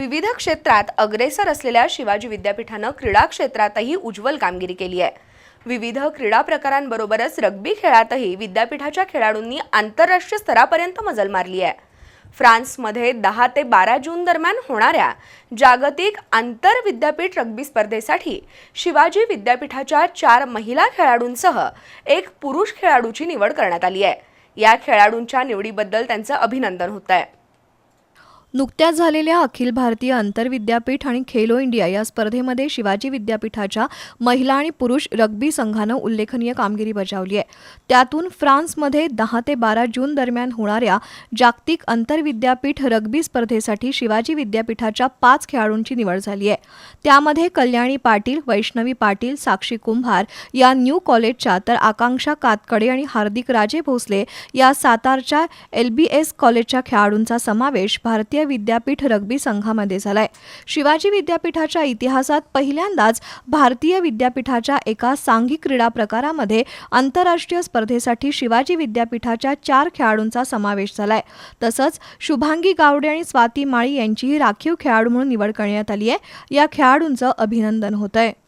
विविध क्षेत्रात अग्रेसर असलेल्या शिवाजी विद्यापीठानं क्रीडा क्षेत्रातही उज्ज्वल कामगिरी केली आहे. विविध क्रीडा प्रकारांबरोबरच रग्बी खेळातही विद्यापीठाच्या खेळाडूंनी आंतरराष्ट्रीय स्तरापर्यंत मजल मारली आहे. फ्रान्समध्ये दहा ते बारा जून दरम्यान होणाऱ्या जागतिक आंतर विद्यापीठ रग्बी स्पर्धेसाठी शिवाजी विद्यापीठाच्या चार महिला खेळाडूंसह एक पुरुष खेळाडूची निवड करण्यात आली आहे. या खेळाडूंच्या निवडीबद्दल त्यांचं अभिनंदन होत आहे नुकत्याच झालेल्या अखिल भारतीय आंतरविद्यापीठ आणि खेलो इंडिया या स्पर्धेमध्ये शिवाजी विद्यापीठाच्या महिला आणि पुरुष रग्बी संघानं उल्लेखनीय कामगिरी बजावली आहे. त्यातून फ्रान्समध्ये दहा ते बारा जून दरम्यान होणाऱ्या जागतिक आंतरविद्यापीठ रग्बी स्पर्धेसाठी शिवाजी विद्यापीठाच्या पाच खेळाडूंची निवड झाली आहे. त्यामध्ये कल्याणी पाटील वैष्णवी पाटील साक्षी कुंभार या न्यू कॉलेजच्या तर आकांक्षा कातकडे आणि हार्दिक राजे भोसले या सातारच्या एल बी एस कॉलेजच्या खेळाडूंचा समावेश भारतीय भारतीय विद्यापीठ रग्बी संघामध्ये झालाय. शिवाजी विद्यापीठाच्या इतिहासात पहिल्यांदाच भारतीय विद्यापीठाच्या एका सांघिक क्रीडा प्रकारामध्ये आंतरराष्ट्रीय स्पर्धेसाठी शिवाजी विद्यापीठाच्या चार खेळाडूंचा समावेश झालाय. तसंच शुभांगी गावडे आणि स्वाती माळी यांचीही राखीव खेळाडू म्हणून निवड करण्यात आली आहे या खेळाडूंचं अभिनंदन होत आहे